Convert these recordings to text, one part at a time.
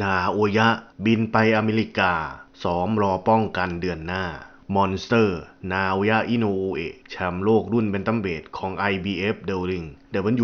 นาโอยะ บินไปอเมริกาซ้อมรอป้องกันเดือนหน้ามอนสเตอร์ นาโอยะ อิโนเอะแชมป์โลกรุ่นเบนตัมเบดของ IBF เดลริง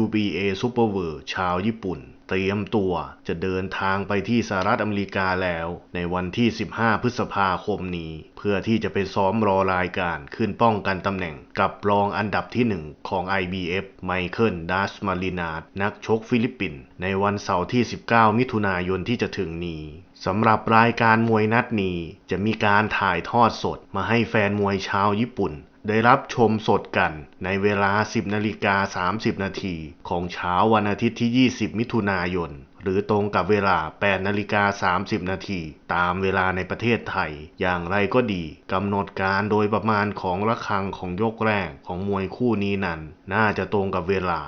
WBA Super w o r ชาวญี่ปุ่น เตรียมตัวจะเดินทางไปที่สหรัฐอเมริกาแล้ว ในวันที่ 15 พฤษภาคมนี้ เพื่อที่จะไปซ้อมรอรายการขึ้นป้องกันตำแหน่งกับรองอันดับที่ 1 ของ IBF ไมเคิลดัสมารินาดนักชกฟิลิปปินส์ในวันเสาร์ที่ 19 มิถุนายนที่จะถึงนี้สำหรับรายการมวยนัดนี้จะมีการถ่ายทอดสดมาให้แฟนมวยชาวญี่ปุ่นได้รับชมสดกันในเวลา 10นาฬิกา30 นาทีของเช้าวันอาทิตย์ที่ 20 มิถุนายน หรือตรงกับเวลา 8นาฬิกา30 นาทีตามเวลาในประเทศไทย อย่างไรก็ดีกำหนดการโดยประมาณของระฆังของยกแรกของมวยคู่นี้นั้น น่าจะตรงกับเวลา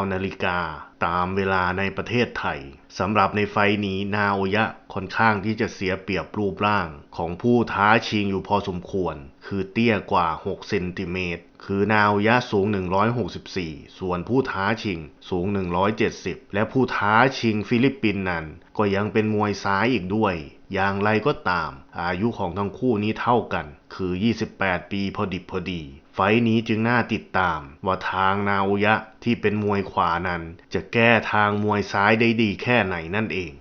9นาฬิกาตามเวลาในประเทศไทย สำหรับในไฟนี้นาโอยะค่อนข้างที่จะเสียเปรียบรูปร่างของผู้ท้าชิงอยู่พอสมควร คือเตี้ยกว่า 6 เซนติเมตร คือนาโอยะสูง 164 ส่วนผู้ท้าชิงสูง 170 และผู้ท้าชิงฟิลิปปินส์นั้น ก็ยังเป็นมวยซ้ายอีกด้วย อย่างไรก็ตาม อายุของทั้งคู่นี้เท่ากัน คือ 28 ปีพอดิบพอดีไฟนี้จึงน่าติดตาม ว่าทางนาโอยะที่เป็นมวยขวานั้น จะแก้ทางมวยซ้ายได้ดีแค่ไหนนั่นเอง